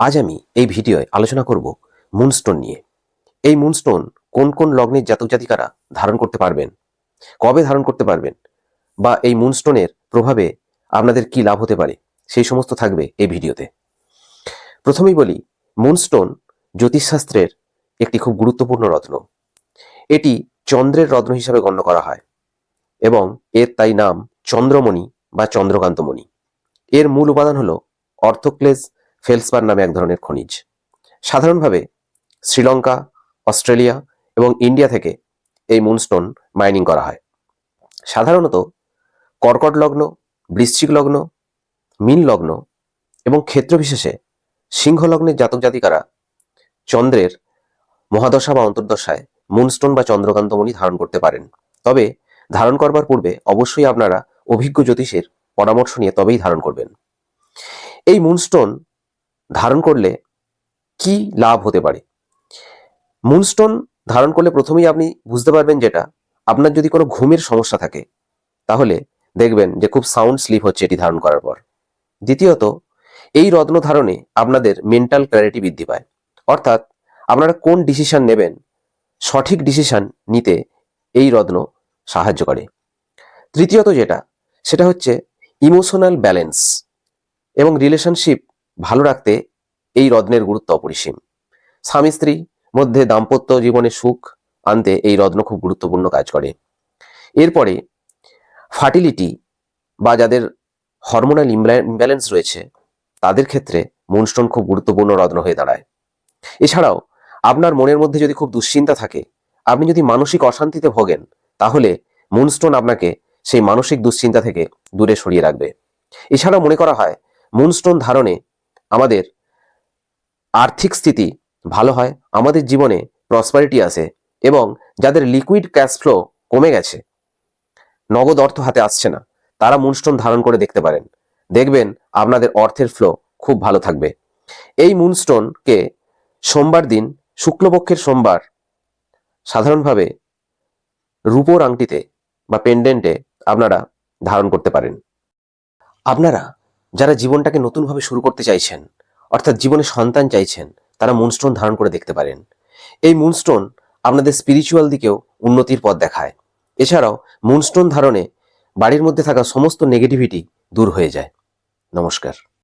আজ আমি এই ভিডিওয় আলোচনা করব মুনস্টোন নিয়ে। এই মুনস্টোন কোন কোন লগ্নের জাতক জাতিকারা ধারণ করতে পারবেন? কবে ধারণ করতে পারবেন? বা এই মুনস্টোনের প্রভাবে আপনাদের কি লাভ হতে পারে? সেই সমস্ত থাকবে এই ভিডিওতে। প্রথমেই বলি, মুনস্টোন জ্যোতিষশাস্ত্রের একটি খুব গুরুত্বপূর্ণ রত্ন। এটি চন্দ্রের রত্ন হিসাবে গণ্য করা হয় এবং এর তাই নাম চন্দ্রমণি বা চন্দ্রকান্তমণি। এর মূল উপাদান হলো অর্থোক্লেজ ফেলসপার নামে এক ধরনের খনিজ। সাধারণভাবে শ্রীলঙ্কা, অস্ট্রেলিয়া এবং ইন্ডিয়া থেকে এই মুনস্টোন মাইনিং করা হয়। সাধারণত কর্কট লগ্ন, বৃশ্চিক লগ্ন, মীন লগ্ন এবং ক্ষেত্র বিশেষে সিংহ লগ্নের জাতক জাতিকারা চন্দ্রের মহাদশা বা অন্তর্দশায় মুনস্টোন বা চন্দ্রকান্তমণি ধারণ করতে পারেন। তবে ধারণ করবার পূর্বে অবশ্যই আপনারা অভিজ্ঞ জ্যোতিষের পরামর্শ নিয়ে তবেই ধারণ করবেন। এই মুনস্টোন ধারণ করলে কি লাভ হতে পারে? মুনস্টোন ধারণ করলে প্রথমেই আপনি বুঝতে পারবেন যেটা, আপনার যদি কোনো ঘুমের সমস্যা থাকে, তাহলে দেখবেন যে খুব সাউন্ড স্লিপ হচ্ছে এটি ধারণ করার পর। দ্বিতীয়ত, এই রত্ন ধারণে আপনাদের মেন্টাল ক্ল্যারিটি বৃদ্ধি পায়। অর্থাৎ আপনারা কোন ডিসিশন নেবেন, সঠিক ডিসিশন নিতে এই রত্ন সাহায্য করে। তৃতীয়ত যেটা, সেটা হচ্ছে ইমোশনাল ব্যালেন্স এবং রিলেশনশিপ ভালো রাখতে এই রত্নের গুরুত্ব অপরিসীম। স্বামী স্ত্রী মধ্যে দাম্পত্য জীবনে সুখ আনতে এই রত্ন খুব গুরুত্বপূর্ণ কাজ করে। এরপরে ফার্টিলিটি বা যাদের হরমোনাল ইমব্যালেন্স রয়েছে, তাদের ক্ষেত্রে মুনস্টোন খুব গুরুত্বপূর্ণ রত্ন হয়ে দাঁড়ায়। এছাড়াও আপনার মনের মধ্যে যদি খুব দুশ্চিন্তা থাকে, আপনি যদি মানসিক অশান্তিতে ভোগেন, তাহলে মুনস্টোন আপনাকে সেই মানসিক দুশ্চিন্তা থেকে দূরে সরিয়ে রাখবে। এছাড়াও মনে করা হয়, মুনস্টোন ধারণে আমাদের আর্থিক স্থিতি ভালো হয়, আমাদের জীবনে প্রসপারিটি আসে এবং যাদের লিকুইড ক্যাশ ফ্লো কমে গেছে, নগদ অর্থ হাতে আসছে না, তারা মুনস্টোন ধারণ করে দেখতে পারেন। দেখবেন আপনাদের অর্থের ফ্লো খুব ভালো থাকবে। এই মুনস্টোনকে সোমবার দিন শুক্লপক্ষের সোমবার সাধারণভাবে রূপোর আংটিতে বা পেন্ডেন্টে আপনারা ধারণ করতে পারেন। আপনারা যারা জীবনটাকে নতুনভাবে শুরু করতে চাইছেন, অর্থাৎ জীবনে সন্তান চাইছেন, তারা মুনস্টোন ধারণ করে দেখতে পারেন। এই মুনস্টোন আপনাদের স্পিরিচুয়াল দিকেও উন্নতির পথ দেখায়। এছাড়াও মুনস্টোন ধারণে বাড়ির মধ্যে থাকা সমস্ত নেগেটিভিটি দূর হয়ে যায়। নমস্কার।